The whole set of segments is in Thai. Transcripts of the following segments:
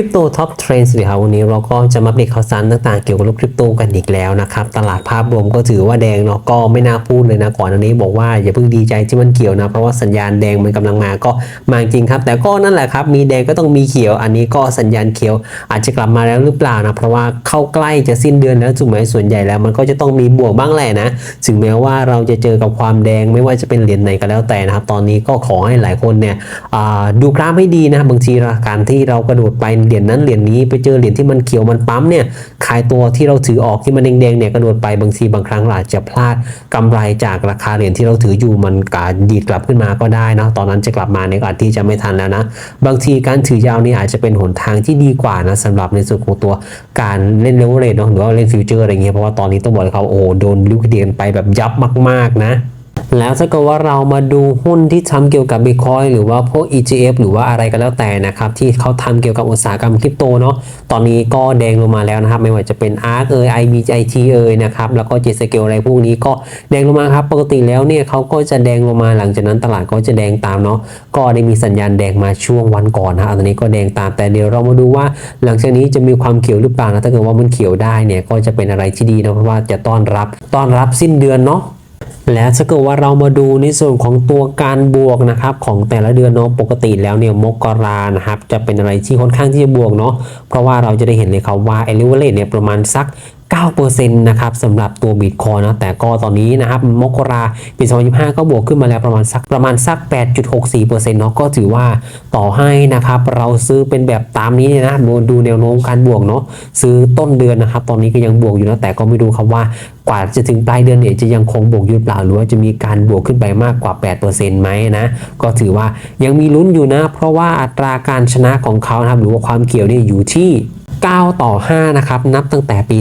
ริปโตท็อปเทรนด์สิครับวันนี้เราก็จะมาอัปเดข่าวสารต่างๆ เกี่ยวกับโลกคริปโตกันอีกแล้วนะครับ ตลาดภาพรวมก็ถือว่าแดงเนาะก็ไม่น่าพูดเลยนะก่อนอันนี้บอกว่าอย่าเพิ่งดีใจที่มันเขียวนะ เพราะว่าสัญญาณแดงมันกำลังมาก็มาจริงครับ แต่ก็นั่นแหละครับ มีแดงก็ต้องมีเขียว อันนี้ก็สัญญาณเขียว อาจจะกลับมาแล้วหรือเปล่านะเพราะว่าเข้าใกล้จะสิ้นเดือนแล้วถูกไหมส่วนใหญ่แล้วมันก็จะต้องมีบวกบ้างแหละนะถึงแม้ว่าเราจะเจอกับความแดงไม่ว่าจะเป็นเหรียญไหนก็แล้วแต่นะครับตอนนี้ก็ขอให้หลายคนเนี่ยดูกราฟให้ดีนะบางทีการที่เรากระโดดไปเหรียญนั้นเหรียญนี้ไปเจอเหรียญที่มันเขียวมันปั๊มเนี่ยขายตัวที่เราถือออกที่มันแดงๆเนี่ยกระโดดไปบางทีบางครั้งอาจจะพลาดกำไรจากราคาเหรียญที่เราถืออยู่มันกาดีดกลับขึ้นมาก็ได้นะตอนนั้นจะกลับมาเนี่ยก็อาจที่จะไม่ทันแล้วนะ บางทีการถือยาวนี่อาจจะเป็นหนทางที่ดีกว่านะสำหรับในส่วนของตัวการเล่นเลเวอเรจเนาะหรือว่าเล่นฟิวเจอร์อะไรเงี้ยเพราะว่าตอนนี้ต้องบอกเลยเขาโอ้โดนลิคเดียนไปแบบยับมากๆนะ แล้วถ้าเกิดว่าเรามาดูหุ้นที่ทำเกี่ยวกับบิตคอยหรือว่าพวก ETF หรือว่าอะไรก็แล้วแต่นะครับ ที่เขาทำเกี่ยวกับอุตสาหกรรมคริปโตเนาะตอนนี้ก็แดงลงมาแล้วนะครับ ไม่ว่าจะเป็น ARK เอ่ย IBIT เอ่ยนะครับแล้วก็ j s c a l e อะไรพวกนี้ก็แดงลงมาครับปกติแล้วเนี่ยเขาก็จะแดงลงมาหลังจากนั้นตลาดก็จะแดงตามเนาะก็ได้มีสัญญาณแดงมาช่วงวันก่อนนะตอนนี้ก็แดงตามแต่เดี๋ยวเรามาดูว่า หลังจากนี้จะมีความเขียวหรือเปล่านะถ้าเกิดว่ามันเขียวได้เนี่ยก็จะเป็นอะไรที่ดีนะเพราะว่าจะต้อนรับต้อนรับสิ้นเดือนเนาะ และถ้าเกิดว่าเรามาดูในส่วนของตัวการบวกนะครับของแต่ละเดือนเนาะปกติแล้วเนี่ยมกรานะครับจะเป็นอะไรที่ค่อนข้างที่จะบวกเนาะเพราะว่าเราจะได้เห็นเลยครับว่าเอลิเวอเรเนี่ยประมาณสัก 9%นะครับสำหรับตัวบิตคอยนะแต่ก็ตอนนี้นะครับมกราปี 2025 ก็บวกขึ้นมาแล้วประมาณสักประมาณสัก 8.64%เนาะก็ถือว่าต่อให้นะครับเราซื้อเป็นแบบตามนี้เนี่ยนะดูดูแนวโน้มการบวกเนาะซื้อต้นเดือนนะครับตอนนี้ก็ยังบวกอยู่นะแต่ก็ไม่รู้ครับว่ากว่าจะถึงปลายเดือนเนี่ยจะยังคงบวกอยู่เปล่าหรือว่าจะมีการบวกขึ้นไปมากกว่า 8%ไหมนะก็ถือว่ายังมีลุ้นอยู่นะ เพราะว่าอัตราการชนะของเขานะครับหรือว่าความเขียวเนี่ยอยู่ที่ 9 ต่อ 5 นะครับ นับตั้งแต่ปี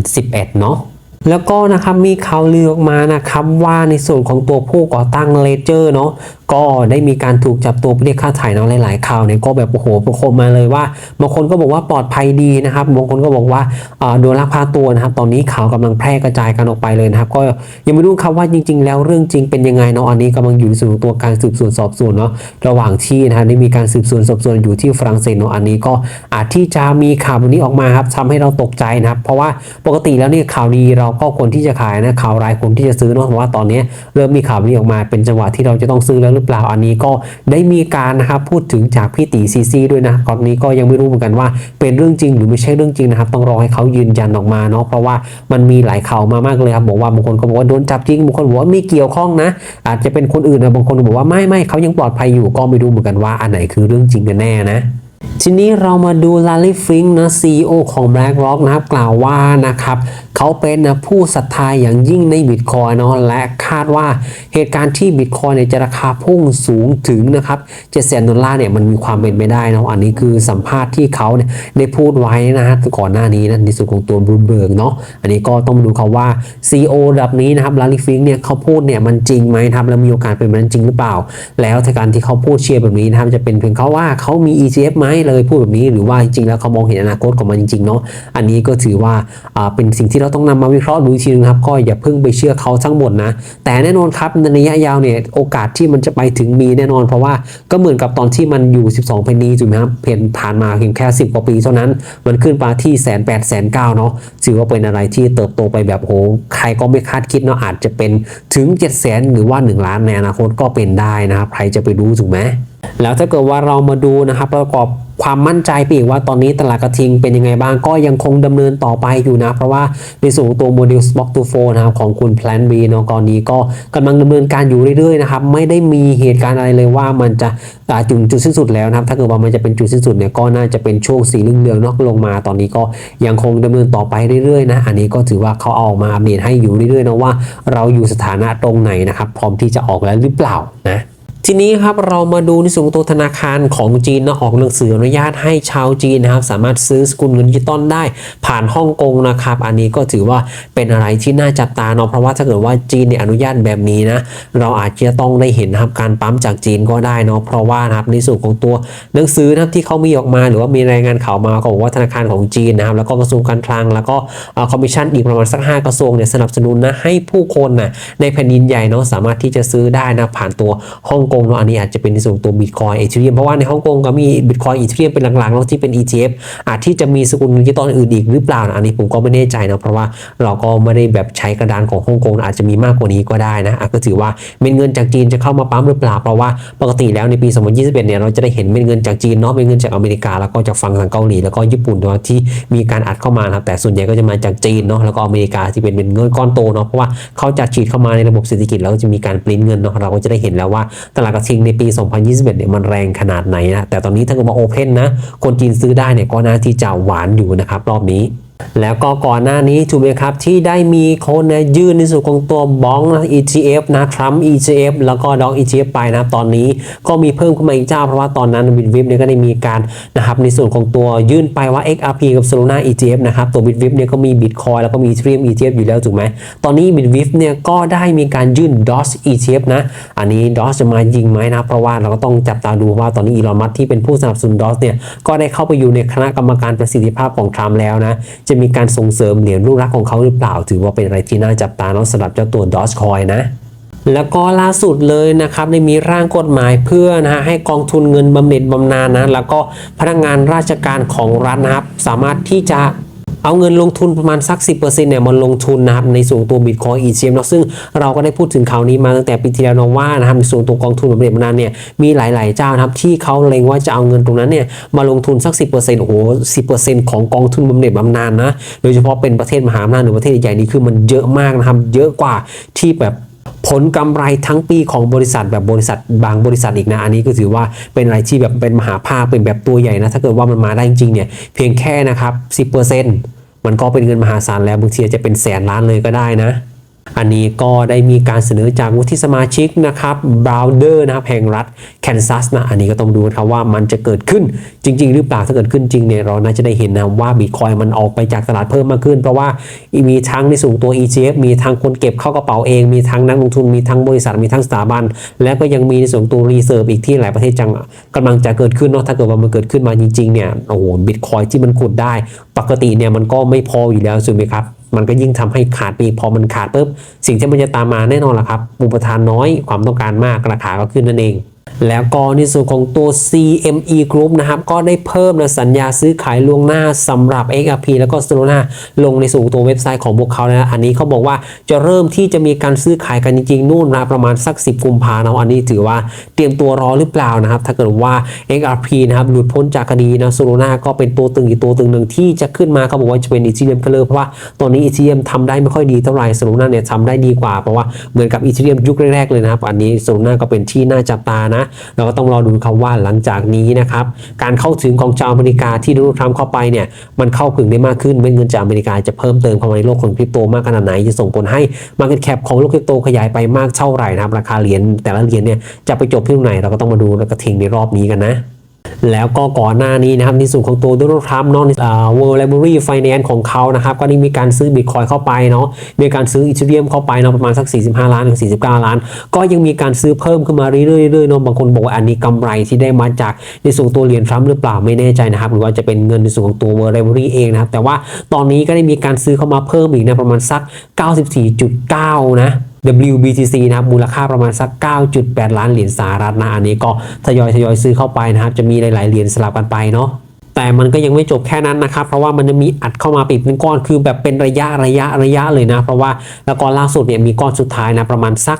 2011 เนาะแล้วก็นะครับมีข่าวลือออกมานะครับว่าในส่วนของตัวผู้ก่อตั้งเลเจอร์เนาะ ก็ได้มีการถูกจับตัวไปเรียกค่าถ่ายเนาะหลายๆข่าวเนี่ยก็แบบโอ้โหประโคมมาเลยว่าบางคนก็บอกว่าปลอดภัยดีนะครับบางคนก็บอกว่าโดนลักพาตัวนะครับตอนนี้ข่าวกำลังแพร่กระจายกันออกไปเลยนะครับก็ยังไม่รู้ครับว่าจริง ๆ แล้วเรื่องจริงเป็นยังไงเนาะอันนี้กำลังอยู่ในส่วนตัวการสืบสวนสอบสวนเนาะระหว่างที่นะครับได้มีการสืบสวนสอบสวนอยู่ที่ฝรั่งเศสเนาะอันนี้ก็อาจที่จะมีข่าวแบบนี้ออกมาครับทำให้เราตกใจนะครับ เพราะว่าปกติแล้วเนี่ยข่าวดีเราก็ควรที่จะขายนะข่าวร้ายควรที่จะซื้อเนาะเพราะว่าตอนนี้เริ่มมีข่าวนี้ออกมาเป็นจังหวะที่เราจะต้องซื้อแล้วหรือเปล่าอันนี้ก็ได้มีการนะครับพูดถึงจากพี่ตีซีซีด้วยนะตอนนี้ก็ยังไม่รู้เหมือนกันว่า เป็นเรื่องจริงหรือไม่ใช่เรื่องจริงนะครับ ต้องรอให้เขายืนยันออกมาเนาะเพราะว่ามันมีหลายข่าวมามากเลยครับบอกว่าบางคนก็บอกว่าโดนจับจริงบางคนบอกว่าไม่เกี่ยวข้องนะ อาจจะเป็นคนอื่นนะบางคนบอกว่าไม่ไม่เขายังปลอดภัยอยู่ก็ไม่รู้เหมือนกันว่าอันไหนคือเรื่องจริงกันแน่นะทีนี้เรามาดูลาลิฟิงนะ CEO ของ BlackRock นะครับกล่าวว่านะครับเขาเป็นนะผู้ศรัทธาอย่างยิ่งในบิตคอยเนาะและคาดว่าเหตุการณ์ที่บิตคอยเนี่ยจะราคาพุ่งสูงถึงนะครับเจ็ดแสนดอลลาร์เนี่ยมันมีความเป็นไปได้เนาะอันนี้คือสัมภาษณ์ที่เขาเนี่ยได้พูดไว้นะฮะก่อนหน้านี้นะในส่วนของตัวบรูเบิร์กเนาะอันนี้ก็ต้องดูเขาว่า CEO ระดับนี้นะครับลาลิฟิงเนี่ยเขาพูดเนี่ยมันจริงไหมครับแล้วมีโอกาสเป็นแบบนั้นจริงหรือเปล่า แล้วถ้าการที่เขาพูดเชียร์แบบนี้นะครับจะเป็นเพียงเขาว่าเขามี ETF ไหมเลยพูดแบบนี้หรือว่าจริงๆแล้วเขามองเห็นอนาคตของมันจริงๆเนาะอันนี้ก็ถือว่าอ่าเป็นสิ่งที่เราต้องนำมาวิเคราะห์ดูอีกทีนึงครับก็อย่าเพิ่งไปเชื่อเขาทั้งหมดนะ แต่แน่นอนครับในระยะยาวเนี่ยโอกาสที่มันจะไปถึงมีแน่นอน เพราะว่าก็เหมือนกับตอนที่มันอยู่ 12เพนนีถูกไหมครับเพียงผ่านมาเพียงแค่ 10 กว่าปีเท่านั้น มันขึ้นมาที่แสนแปดแสนเก้าเนาะถือว่าเป็นอะไรที่เติบโตไปแบบโหใครก็ไม่คาดคิดเนาะอาจจะเป็นถึง7 0 0 0 0 0หรือว่า 1 ล้านในอนาคตก็เป็นได้นะครับใครจะไปรู้ถูกไหม แล้วถ้าเกิดว่าเรามาดูนะครับประกอบความมั่นใจไปอีกว่าตอนนี้ตลาดกระทิงเป็นยังไงบ้างก็ยังคงดำเนินต่อไปอยู่นะ เพราะว่าในส่วนของตัวโมเดล Spock to 4นะครับของคุณ Plan B เนาะกรณีก็กำลังดำเนินการอยู่เรื่อยๆนะครับไม่ได้มีเหตุการณ์อะไรเลยว่ามันจะอ่าจุดจุดสิ้นสุดแล้วนะครับถ้าเกิดว่ามันจะเป็นจุดสิ้นสุดเนี่ยก็น่าจะเป็นช่วงสีเหลืองๆนอกลงมาตอนนี้ก็ยังคงดำเนินต่อไปเรื่อยๆนะอันนี้ก็ถือว่าเขาเอามาอัปเดตให้อยู่เรื่อยๆนะว่า เราอยู่สถานะตรงไหนนะครับพร้อมที่จะออกแล้วหรือเปล่านะ ทีนี้ครับเรามาดูในส่วนของตัวธนาคารของจีนนะออกหนังสืออนุญาตให้ชาวจีนนะครับ สามารถซื้อสกุลเงินดิจิตอลได้ ผ่านฮ่องกงนะครับ อันนี้ก็ถือว่าเป็นอะไรที่น่าจับตาเนาะเพราะว่าถ้าเกิดว่าจีนเนี่ยอนุญาตแบบนี้นะเราอาจจะต้องได้เห็นนะครับการปั๊มจากจีนก็ได้เนาะเพราะว่านะครับในส่วนของตัวหนังสือนะครับที่เขามีออกมาหรือว่ามีรายงานข่าวมาก็บอกว่าธนาคารของจีนนะครับแล้วก็กระทรวงการคลัง แล้วก็คอมมิชชั่นอีกประมาณสักห้ากระทรวงเนี่ยสนับสนุนนะให้ผู้คนนะในแผ่นดินใหญ่เนาะสามารถที่จะซื้อได้นะผ่านตัวฮ่องกงเนาะอันนี้อาจจะเป็นในส่วนตัวบิตคอยเอเธเรียมเพราะว่าในฮ่องกงก็มีบิตคอยอีเธเรียมเป็นหลังๆแล้วที่เป็น ETF อาจที่จะมีสกุลเงินดิจิตอลอื่นอีกหรือเปล่านะอันนี้ผมก็ไม่แน่ใจนะเพราะว่าเราก็ไม่ได้แบบใช้กระดานของฮ่องกงอาจจะมีมากกว่านี้ก็ได้นะอะก็ถือว่าเม็ดเงินจากจีนจะเข้ามาปั๊มหรือเปล่าเพราะว่าปกติแล้วในปี 2021 เนี่ยเราจะได้เห็นเม็ดเงินจากจีนเนาะเม็ดเงินจากอเมริกาแล้วก็จากฝั่งทางเกาหลีแล้วก็ญี่ปุ่นเนาะที่มีการอัดเข้ามานะครับแต่ส่วนใหญ่ก็จะมาจากจีนเนาะแล้วก็อเมริกาที่เป็นเงินก้อนโตเนาะเพราะว่าเขาจะฉีดเข้ามาในระบบเศรษฐกิจแล้วก็จะมีการปริ้นเงินเนาะเราก็จะได้เห็นแล้วว่าตลาดกระทิงในปี 2021 เนี่ยมันแรงขนาดไหนนะ แต่ตอนนี้ถ้าเกิดมาโอเพนนะ คนจีนซื้อได้เนี่ยก็น่าที่จะหวานอยู่นะครับรอบนี้ แล้วก็ก่อนหน้านี้ถูกไหมครับ ที่ได้มีคนนะยื่นในส่วนของตัวบองนะ ETF นะ Trump ETF แล้วก็ดอง ETF ไปนะตอนนี้ก็มีเพิ่มขึ้นมาอีกเจ้า เพราะว่าตอนนั้นบิตวิฟเนี่ยก็ได้มีการนะครับในส่วนของตัวยื่นไปว่า XRP กับ Solana ETF นะครับตัวบิตวิฟเนี่ยก็มี Bitcoin แล้วก็มี Ethereum ETF อยู่แล้วถูกไหมตอนนี้บิตวิฟเนี่ยก็ได้มีการยื่น DOS ETF นะอันนี้ DOS จะมายิงไหมนะเพราะว่าเราก็ต้องจับตาดูว่าตอนนี้อีลอนมัสที่เป็นผู้สนับสนุน DOS เนี่ยก็ได้เข้าไปอยู่ในคณะกรรมการประสิทธิภาพของทรัมป์แล้วนะจะมีการส่งเสริมเหรียญรูปรักของเขาหรือเปล่า ถือว่าเป็นอะไรที่น่าจับตาเนาะสำหรับเจ้าตัวดอ g คอยนะแล้วก็ล่าสุดเลยนะครับได้มีร่างกฎหมายเพื่อนะฮะให้กองทุนเงินบำเหน็จบำนาญนะแล้วก็พนักงานราชการของรัฐนะครับ สามารถที่จะ เอาเงินลงทุนประมาณสัก 10%เนี่ยมาลงทุนนะครับในส่วนตัวบิตคอยอีเชียมเนาะซึ่งเราก็ได้พูดถึงข่าวนี้มาตั้งแต่ปีที่แล้วเนาะว่านะครับในส่วนตัวกองทุนบำเหน็จบำนาญเนี่ยมีหลาย ๆ เจ้านะครับที่เขาเล็งว่าจะเอาเงินตรงนั้นเนี่ยมาลงทุนสัก 10%โอ้โห 10%ของกองทุนบำเหน็จบำนาญนะโดยเฉพาะเป็นประเทศมหาอำนาจหรือประเทศใหญ่ๆนี่คือมันเยอะมากนะครับเยอะกว่าที่แบบ ผลกำไรทั้งปีของบริษัทแบบบริษัทบางบริษัทอีกนะ อันนี้ก็ถือว่าเป็นอะไรที่แบบเป็นมหาภาคเป็นแบบตัวใหญ่นะ ถ้าเกิดว่ามันมาได้จริงๆเนี่ยเพียงแค่นะครับ 10%มันก็เป็นเงินมหาศาลแล้วบางทีอาจจะเป็นแสนล้านเลยก็ได้นะ อันนี้ก็ได้มีการเสนอจากวุฒิสมาชิกนะครับบราวเดอร์นะครับแห่งรัฐแคนซัสนะอันนี้ก็ต้องดูนะครับว่ามันจะเกิดขึ้นจริง ๆ หรือเปล่าถ้าเกิดขึ้นจริงเนี่ยเราน่าจะได้เห็นนะว่าบิตคอยมันออกไปจากตลาดเพิ่มมากขึ้น เพราะว่ามีทั้งในส่วนตัว ETF มีทั้งคนเก็บเข้ากระเป๋าเอง มีทั้งนักลงทุนมีทั้งบริษัทมีทั้งสถาบัน และก็ยังมีในส่วนตัวรีเซิร์ฟอีกที่หลายประเทศจังกำลังจะเกิดขึ้นเนาะถ้าเกิดว่ามันเกิดขึ้นมาจริงๆเนี่ยโอ้โหบิตคอยที่มันขุดได้ ปกติเนี่ยมันก็ไม่พออยู่แล้วใช่ไหมครับ มันก็ยิ่งทำให้ขาดปีพอมันขาดปุ๊บสิ่งที่มันจะตามมาแน่นอนละครับอุปทานน้อยความต้องการมากราคาก็ขึ้นนั่นเอง แล้วก็ในส่วนของตัว CME Group นะครับ ก็ได้เพิ่มนะสัญญาซื้อขายล่วงหน้าสำหรับ XRP แล้วก็ Solana ลงในสู่ตัวเว็บไซต์ของพวกเขาแล้วนะอันนี้เขาบอกว่าจะเริ่มที่จะมีการซื้อขายกันจริงๆ นู่นนะประมาณสัก 10 กุมภาพันธ์อันนี้ถือว่าเตรียมตัวรอหรือเปล่านะครับ ถ้าเกิดว่า XRP นะครับ หลุดพ้นจากคดีนะ Solana ก็เป็นตัวตึงอีกตัวตึงหนึ่งที่จะขึ้นมาเขาบอกว่าจะเป็น Ethereum ก็เลยเพราะว่าตอนนี้ Ethereum ทำได้ไม่ค่อยดีเท่าไหร่ Solana เนี่ยทำได้ดีกว่าเพราะว่าเหมือนกับ Ethereum ยุคแรกๆเลยนะครับอันนี้ Solana ก็เป็นที่น่าจับตานะ เราก็ต้องรอดูครับว่าหลังจากนี้นะครับ การเข้าถึงของชาวอเมริกาที่โดนัลด์ทรัมป์เข้าไปเนี่ย มันเข้าถึงได้มากขึ้นเม็ดเงินจากอเมริกาจะเพิ่มเติมเข้ามาในโลกของคริปโตมากขนาดไหน จะส่งผลให้ Market Cap ของโลกคริปโตขยายไปมากเท่าไหร่นะครับ ราคาเหรียญแต่ละเหรียญเนี่ยจะไปจบที่ตรงไหนเราก็ต้องมาดูแล้วก็ทิ้งในรอบนี้กันนะ แล้วก็ก่อนหน้านี้นะครับในส่วนของตัวโดนัลด์ทรัมป์เนาะอ่า World Library Finance ของเขานะครับก็ได้มีการซื้อบิตคอยเข้าไปเนาะมีการซื้ออีเทเรียมเข้าไปเนาะประมาณสัก 45 ล้านถึง 49 ล้าน ก็ยังมีการซื้อเพิ่มขึ้นมาเรื่อยๆเรื่อยเนาะบางคนบอกว่าอันนี้กำไรที่ได้มาจากในส่วนของตัวเหรียญทรัมป์หรือเปล่าไม่แน่ใจนะครับหรือว่าจะเป็นเงินในส่วนของตัว World Library เองนะครับแต่ว่าตอนนี้ก็ได้มีการซื้อเข้ามาเพิ่มอีกนะประมาณสัก 94.9 นะ WBTC นะครับมูลค่าประมาณสัก 9.8 ล้านเหรียญสหรัฐนะอันนี้ก็ทยอยทยอยซื้อเข้าไปนะครับจะมีหลายๆเหรียญสลับกันไปเนาะแต่มันก็ยังไม่จบแค่นั้นนะครับ เพราะว่ามันจะมีอัดเข้ามาปิดเป็นก้อนคือแบบเป็นระยะระยะระยะเลยนะ เพราะว่าแล้วก็ล่าสุดเนี่ยมีก้อนสุดท้ายนะประมาณสัก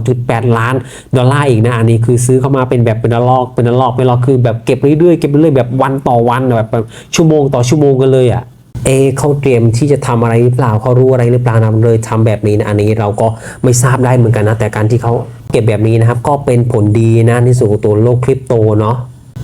9.8 ล้านดอลลาร์อีกนะอันนี้คือซื้อเข้ามาเป็นแบบเป็นระลอกเป็นระลอกเป็นระลอกคือแบบเก็บเรื่อยๆเก็บเรื่อยๆแบบวันต่อวันแบบชั่วโมงต่อชั่วโมงกันเลยอะ เอเขาเตรียมที่จะทำอะไรหรือเปล่าเขารู้อะไรหรือเปล่านะเลยทำแบบนี้นะอันนี้เราก็ไม่ทราบได้เหมือนกันนะแต่การที่เขาเก็บแบบนี้นะครับ ก็เป็นผลดีนะในส่วนของตัวโลกคริปโตเนาะ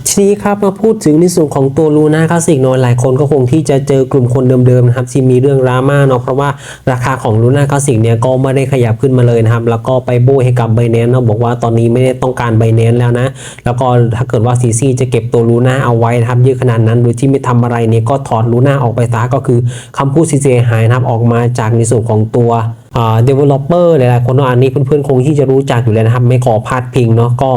ทีนี้ครับมาพูดถึงในส่วนของตัวลูน่าคลาสสิกเนาะหลายคนก็คงที่จะเจอกลุ่มคนเดิมๆนะครับที่มีเรื่องดราม่าเนาะเพราะว่าราคาของลูน่าคลาสสิกเนี่ยก็ไม่ได้ขยับขึ้นมาเลยนะครับแล้วก็ไปโบยให้กับไบแนนเนาะบอกว่าตอนนี้ไม่ได้ต้องการไบแนนแล้วนะ แล้วก็ถ้าเกิดว่าซีซีจะเก็บตัวลูน่าเอาไว้นะครับเยอะขนาดนั้นโดยที่ไม่ทำอะไรเนี่ยก็ถอดลูน่าออกไปซะก็คือคำพูดซีเจหายนะครับออกมาจากในส่วนของตัวอ่า developer หลายๆคนเนาะอันนี้เพื่อนๆคงที่จะรู้จักอยู่แล้วนะครับไม่ขอพาดพิงเนาะก็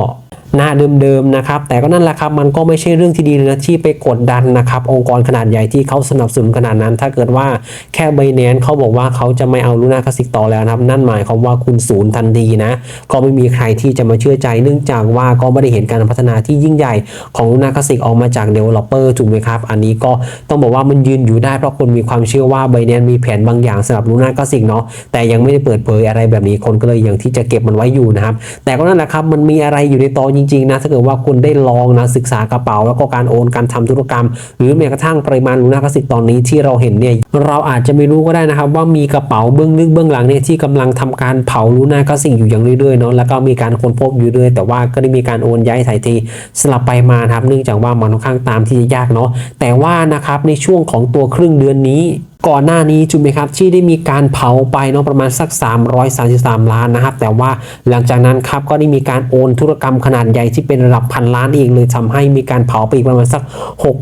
หน้าเดิมๆนะครับ แต่ก็นั่นแหละครับมันก็ไม่ใช่เรื่องที่ดีเลยนะที่ไปกดดันนะครับ องค์กรขนาดใหญ่ที่เขาสนับสนุนขนาดนั้น ถ้าเกิดว่าแค่ไบแนนเขาบอกว่าเขาจะไม่เอาลูน่าคลาสิกต่อแล้วนะครับ นั่นหมายความว่าคุณศูนย์ทันทีนะก็ไม่มีใครที่จะมาเชื่อใจ เนื่องจากว่าก็ไม่ได้เห็นการพัฒนาที่ยิ่งใหญ่ของลูน่าคลาสิกออกมาจาก developer ถูกไหมครับ อันนี้ก็ต้องบอกว่ามันยืนอยู่ได้เพราะคนมีความเชื่อว่าไบแนนมีแผนบางอย่างสำหรับลูน่าคลาสสิกเนาะแต่ยังไม่ได้เปิดเผยอะไรแบบนี้คนก็เลยยังที่จะเก็บมันไว้อยู่นะครับแต่ก็นั่นแหละครับมันมีอะไรอยู่ในตอจริงๆนะถ้าเกิดว่าคุณได้ลองนะศึกษากระเป๋า แล้วก็การโอนการทำธุรกรรม หรือแม้กระทั่งปริมาณลูนาคสิกตอนนี้ที่เราเห็นเนี่ยเราอาจจะไม่รู้ก็ได้นะครับว่ามีกระเป๋าเบื้องลึกเบื้องหลังเนี่ยที่กำลังทำการเผาลูนาคสิกอยู่อย่างเรื่อยๆเนาะแล้วก็มีการค้นพบอยู่เรื่อยแต่ว่าก็ได้มีการโอนย้ายถ่ายทีสลับไปมาครับเนื่องจากว่ามันค่อนข้างตามที่จะยากเนาะแต่ว่านะครับในช่วงของตัวครึ่งเดือนนี้ก่อนหน้านี้ถูกไหมครับที่ได้มีการเผาไปเนาะประมาณสัก 333 ล้านนะครับ แต่ว่าหลังจากนั้นครับก็ได้มีการโอนธุรกรรมขนาดใหญ่ที่เป็นระดับพันล้านเองเลยทำให้มีการเผาไปอีกประมาณสัก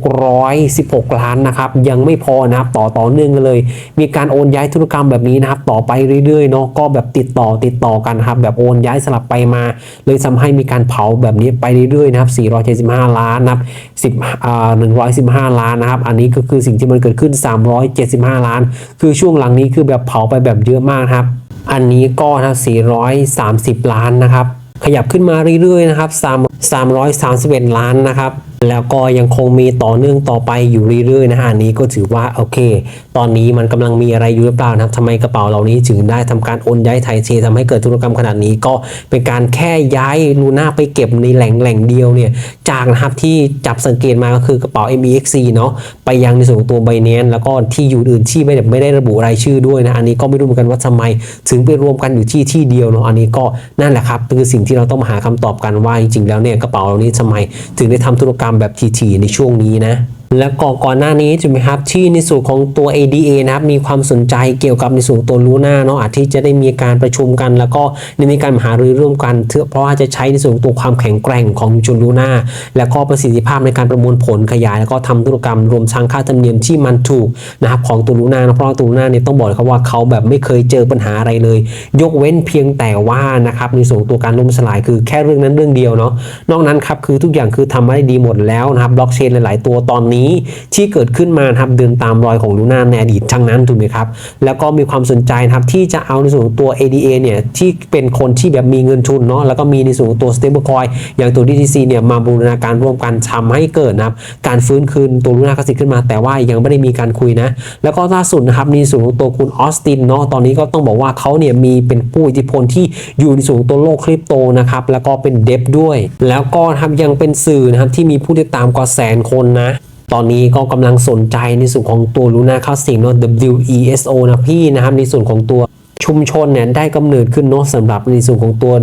616 ล้านนะครับ ยังไม่พอนะครับต่อต่อเนื่องกันเลย มีการโอนย้ายธุรกรรมแบบนี้นะครับ ต่อไปเรื่อยๆเนาะก็แบบติดต่อติดต่อกันครับแบบโอนย้ายสลับไปมา เลยทำให้มีการเผาแบบนี้ไปเรื่อยๆนะครับ 475 ล้านนะครับ10อ่า115 ล้านนะครับ อันนี้ก็คือสิ่งที่มันเกิดขึ้น 375ล้าน คือช่วงหลังนี้คือแบบเผาไปแบบเยอะมากครับ อันนี้ก็นะ430 ล้านนะครับ ขยับขึ้นมาเรื่อยๆนะครับ3 331 ล้านนะครับ แล้วก็ยังคงมีต่อเนื่องต่อไปอยู่เรื่อยๆนะฮะอันนี้ก็ถือว่าโอเค ตอนนี้มันกำลังมีอะไรอยู่หรือเปล่านะครับทำไมกระเป๋าเหล่านี้ถึงได้ทำการโอนย้ายไทยเททำให้เกิดธุรกรรมขนาดนี้ก็เป็นการแค่ย้ายลูน่าไปเก็บในแหล่งแหล่งเดียวเนี่ยจากนะครับที่จับสังเกตมาก็คือกระเป๋า MEXC เนาะไปยังในส่วนของตัว Binance แล้วก็ที่อยู่อื่นที่ไม่ได้ไม่ได้ระบุรายชื่อด้วยนะอันนี้ก็ไม่รู้เหมือนกันว่าทำไม ถึงไปรวมกันอยู่ที่ที่เดียวเนาะอันนี้ก็นั่นแหละครับคือสิ่งที่เราต้องมาหาคำตอบกันว่าจริงๆแล้วเนี่ยกระเป๋าเหล่านี้ทำไมถึงได้ทำธุรกรรมแบบทีๆในช่วงนี้นะ แล้วก็ก่อนหน้านี้ถูกไหมครับที่ในส่วนของตัว ADA นะครับมีความสนใจเกี่ยวกับในส่วนตัวลูน่าเนาะอาจที่จะได้มีการประชุมกัน แล้วก็ได้มีการหารือร่วมกันเพื่อเพราะว่าจะใช้ในส่วนตัวความแข็งแกร่งของชุนลูน่าแล้วก็ประสิทธิภาพในการประมวลผลขยาย แล้วก็ทำธุรกรรมรวมทั้งค่าธรรมเนียมที่มันถูกนะครับของตัวลูน่านะเพราะว่าตัวลูน่าเนี่ยต้องบอกเลยครับว่าเขาแบบไม่เคยเจอปัญหาอะไรเลย ยกเว้นเพียงแต่ว่านะครับในส่วนตัวการล่มสลายคือแค่เรื่องนั้นเรื่องเดียวเนาะนอกนั้นครับคือทุกอย่างคือทำมาได้ดีหมดแล้วนะครับบล็อกเชนหลาย ๆ ตัวตอนนี้ที่เกิดขึ้นมาครับเดินตามรอยของลูน่าในอดีตทั้งนั้นถูกไหมครับแล้วก็มีความสนใจนะครับที่จะเอาในส่วนตัว ADA เนี่ยที่เป็นคนที่แบบมีเงินทุนเนาะแล้วก็มีในส่วนตัว stablecoin อย่างตัว DTC เนี่ยมาบูรณาการร่วมกันทำให้เกิดนะครับการฟื้นคืนตัวลูน่าคลาสสิกขึ้นมา แต่ว่ายังไม่ได้มีการคุยนะ แล้วก็ล่าสุดนะครับในส่วนตัวคุณออสตินเนาะตอนนี้ก็ต้องบอกว่าเขาเนี่ยมีเป็นผู้อิทธิพลที่อยู่ในส่วนตัวโลกคริปโตนะครับแล้วก็เป็นเดฟด้วย แล้วก็นะครับยังเป็นสื่อนะครับที่มีผู้ติดตามกว่าแสนคนนะ ตอนนี้ก็กำลังสนใจในส่วนของตัวลูน่าคลาสสิกเนาะ WESO นะพี่นะครับในส่วนของตัว ชุมชนเนี่ยได้กำเนิดขึ้นเนาะสำหรับในส่วนของตัว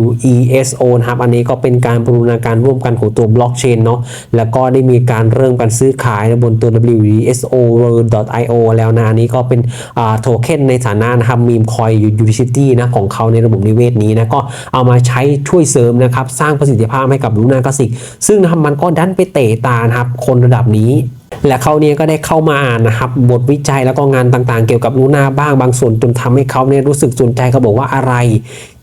WESO นะครับ อันนี้ก็เป็นการบูรณาการร่วมกันของตัวบล็อกเชนเนาะแล้วก็ได้มีการเริ่มการซื้อขายบนตัว WESO World.io แล้วนะ อันนี้ก็เป็นอ่าโทเค็นในฐานะนะครับมีมคอยยูทิซิตี้นะของเขาในระบบนิเวศนี้นะ ก็เอามาใช้ช่วยเสริมนะครับ สร้างประสิทธิภาพให้กับลูนาคลาสสิก ซึ่งนะครับมันก็ดันไปเตะตานะครับคนระดับนี้ และเขาเนี่ยก็ได้เข้ามาอ่านนะครับบทวิจัยแล้วก็งานต่างๆ เกี่ยวกับลูน่าบ้างบางส่วนจนทำให้เขาเนี่ยรู้สึกสนใจเขาบอกว่าอะไร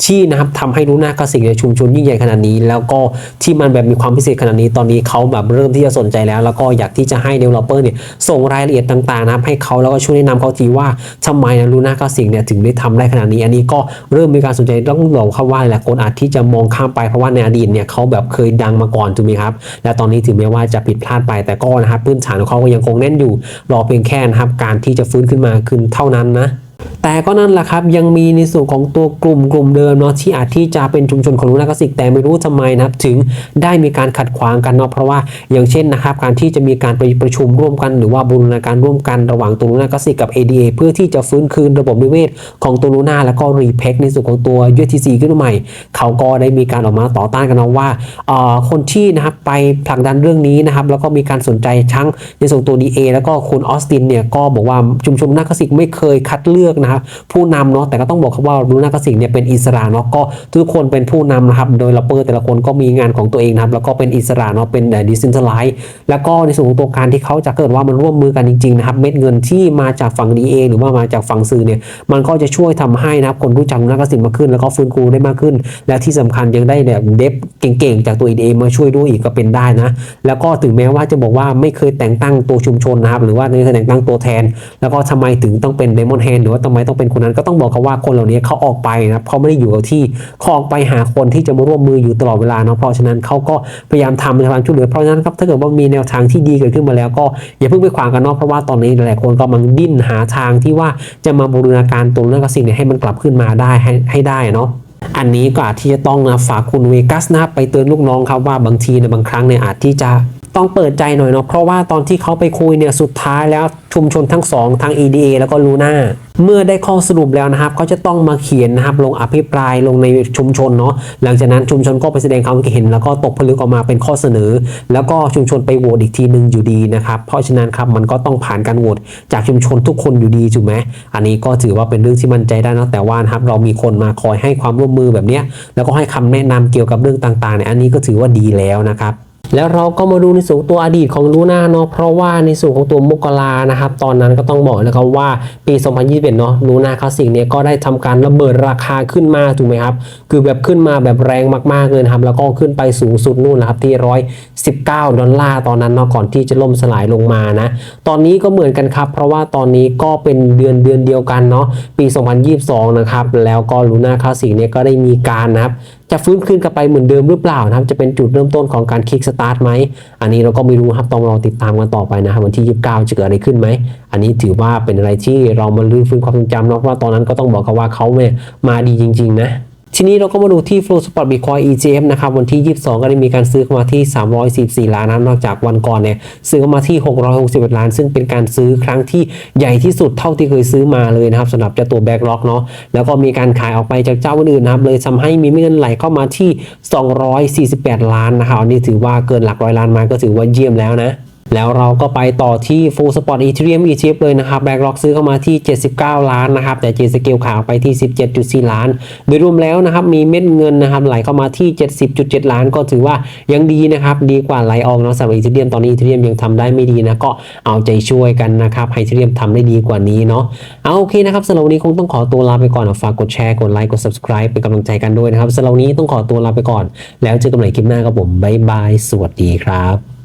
ที่นะครับทำให้ลูน่าคลาสสิกในชุมชนยิ่งใหญ่ขนาดนี้ แล้วก็ที่มันแบบมีความพิเศษขนาดนี้ตอนนี้เขาแบบเริ่มที่จะสนใจแล้ว แล้วก็อยากที่จะให้ developer เนี่ยส่งรายละเอียดต่างๆนะครับให้เขาแล้วก็ช่วยแนะนำเขาทีว่าทำไมนะลูน่าคลาสสิกเนี่ยถึงได้ทำได้ขนาดนี้ อันนี้ก็เริ่มมีการสนใจต้องบอกครับว่าหลายคนอาจที่จะมองข้ามไปเพราะว่าในอดีตเนี่ยเขาแบบเคยดังมาก่อนถูกไหมครับและตอนนี้ถึงแม้ว่าจะผิดพลาดไปแต่ก็นะครับพื้นฐานเขาก็ยังคงแน่นอยู่ รอเพียงแค่นะครับการที่จะฟื้นขึ้นมาขึ้นเท่านั้นนะแต่ก็นั่นแหละครับยังมีในส่วนของตัวกลุ่มกลุ่มเดิมเนาะที่อาจที่จะเป็นชุมชนของลูนาคลาสสิกแต่ไม่รู้ทำไมนะครับ ถึงได้มีการขัดขวางกันเนาะเพราะว่าอย่างเช่นนะครับ การที่จะมีการไปประชุมร่วมกัน หรือว่าบูรณาการร่วมกันระหว่างตัวลูนาคลาสสิกกับ ADA เพื่อที่จะฟื้นคืนระบบนิเวศของตัวลูนาแล้วก็รีเพคในส่วนของตัว UTC ขึ้นมาใหม่ เขาก็ได้มีการออกมาต่อต้านกันเนะว่าเอ่อคนที่นะครับไปผลักดันเรื่องนี้นะครับแล้วก็มีการสนใจทั้งในส่วนตัว DA แล้วก็คุณออสตินเนี่ยก็บอกว่าชุมชนนักคลาสสิกไม่เคยคัดเลือกนะนะครับผู้นำเนาะแต่ก็ต้องบอกครับว่าลูน่าคลาสสิกเนี่ยเป็นอิสระเนาะก็ทุกคนเป็นผู้นำนะครับโดยลัปเปอร์แต่ละคนก็มีงานของตัวเองนะครับแล้วก็เป็นอิสระเนาะเป็นดิสเซนทไลซ์แล้วก็ในส่วนของตัวการที่เขาจะเกิดว่ามันร่วมมือกันจริงๆนะครับเม็ดเงินที่มาจากฝั่งดีเองหรือว่ามาจากฝั่งสื่อเนี่ยมันก็จะช่วยทำให้นะครับคนรู้จักลูน่าคลาสสิกมากขึ้น แล้วก็ฟื้นฟูได้มากขึ้น และที่สำคัญยังได้แบบเดฟเก่งๆ จากตัวเอมาช่วยด้วยอีกก็เป็นได้นะ แล้วก็ถึงแม้ว่าจะบอกว่าไม่เคยแต่งตั้งตัวชุมชนนะครับหรือว่าไม่เคยแต่งตั้งตัวแทน แล้วก็ทำไมถึงต้องเป็นเดมอนแฮนหรือว่าทำไมต้องเป็นคนนั้นก็ต้องบอกเขาว่าคนเหล่านี้เขาออกไปนะครับเขาไม่ได้อยู่กับที่เขาออกไปหาคนที่จะมาร่วมมืออยู่ตลอดเวลาเนาะเพราะฉะนั้นเขาก็พยายามทำในทางช่วยเหลือเพราะฉะนั้นครับถ้าเกิดว่ามีแนวทางที่ดีเกิดขึ้นมาแล้วก็อย่าเพิ่งไปขวางกันเนาะเพราะว่าตอนนี้หลายๆคนกำลังดิ้นหาทางที่ว่าจะมาบูรณาการตัวเรื่องกสิ่งนี่ยให้มันกลับขึ้นมาได้ให้ให้ได้เนาะอันนี้ก็อาจที่จะต้องนะฝากคุณเวกัสนะครับไปเตือนลูกน้องครับว่าบางทีในยบางครั้งเนี่ยอาจที่จะ ต้องเปิดใจหน่อยเนาะเพราะว่าตอนที่เขาไปคุยเนี่ยสุดท้ายแล้วชุมชนทั้งสองทั้ง EDA แล้วก็ลูน่าเมื่อได้ข้อสรุปแล้วนะครับเขาจะต้องมาเขียนนะครับลงอภิปรายลงในชุมชนเนาะหลังจากนั้นชุมชนก็ไปแสดงความคิดเห็น แล้วก็ตกผลึกออกมาเป็นข้อเสนอ แล้วก็ชุมชนไปโหวตอีกทีหนึ่งอยู่ดีนะครับเพราะฉะนั้นครับมันก็ต้องผ่านการโหวตจากชุมชนทุกคนอยู่ดีถูกไหมอันนี้ก็ถือว่าเป็นเรื่องที่มั่นใจได้นะแต่ว่านะครับเรามีคนมาคอยให้ความร่วมมือแบบนี้แล้วก็ให้คำแนะนำเกี่ยวกับเรื่องต่างๆเนี่ยอันนี้ก็ถือว่าดีแล้วนะครับ แล้วเราก็มาดูในส่วนตัวอดีตของลูน่าเนาะเพราะว่าในส่วนของตัวมกรานะครับตอนนั้นก็ต้องบอกนะครับว่าปี 2021เนาะลูน่าคลาสสิกเนี่ยก็ได้ทำการระเบิดราคาขึ้นมาถูกไหมครับคือแบบขึ้นมาแบบแรงมากๆเลยนะครับแล้วก็ขึ้นไปสูงสุดนู่นนะครับที่119ดอลลาร์ตอนนั้นเนาะก่อนที่จะล่มสลายลงมานะตอนนี้ก็เหมือนกันครับ เพราะว่าตอนนี้ก็เป็นเดือนเดือนเดียวกันเนาะปี 2022 นะครับแล้วก็ลูน่าคลาสสิกเนี่ยก็ได้มีการนะครับ จะฟื้นคืนกลับไปเหมือนเดิมหรือเปล่านะครับ จะเป็นจุดเริ่มต้นของการคิกสตาร์ทไหม อันนี้เราก็ไม่รู้ครับต้องรอติดตามกันต่อไปนะครับวันที่ 29 จะเกิดอะไรขึ้นไหม อันนี้ถือว่าเป็นอะไรที่เรามาลื้อฟื้นความทรงจำเนาะเพราะว่าตอนนั้นก็ต้องบอกกันว่าเขาเนี่ยมาดีจริง ๆ นะ ทีนี้เราก็มาดูที่ Flow Spot Bitcoin ETF นะครับวันที่ 22 ก็ได้มีการซื้อเข้ามาที่344ล้านนะครับนอกจากวันก่อนเนี่ยซื้อเข้ามาที่ 661 ล้าน ซึ่งเป็นการซื้อครั้งที่ใหญ่ที่สุดเท่าที่เคยซื้อมาเลยนะครับสำหรับเจ้าตัว Backlog เนาะแล้วก็มีการขายออกไปจากเจ้าอื่นนะครับเลยทำให้มีเงินไหลเข้ามาที่ 248 ล้านนะครับอันนี้ถือว่าเกินหลักร้อยล้านมาก็ถือว่าเยี่ยมแล้วนะ แล้วเราก็ไปต่อที่ Full Spot Ethereum ETF เลยนะครับ Backlog ซื้อเข้ามาที่ 79 ล้านนะครับ แต่ J Scale ขายออกไปที่ 17.4 ล้าน โดยรวมแล้วนะครับ มีเม็ดเงินนะครับไหลเข้ามาที่ 70.7 ล้าน ก็ถือว่ายังดีนะครับ ดีกว่าไหลออกเนาะสำหรับ Ethereum ตอนนี้ Ethereum ยังทำได้ไม่ดีนะ ก็เอาใจช่วยกันนะครับให้ Ethereum ทำได้ดีกว่านี้เนาะ เอาโอเคนะครับสำหรับวันนี้คงต้องขอตัวลาไปก่อนฝากกดแชร์ กดไลค์ กด subscribe เป็นกำลังใจกันด้วยนะครับสำหรับวันนี้ต้องขอตัวลาไปก่อน แล้วเจอกันใหม่คลิปหน้าครับผมบ๊ายบาย สวัสดีครับ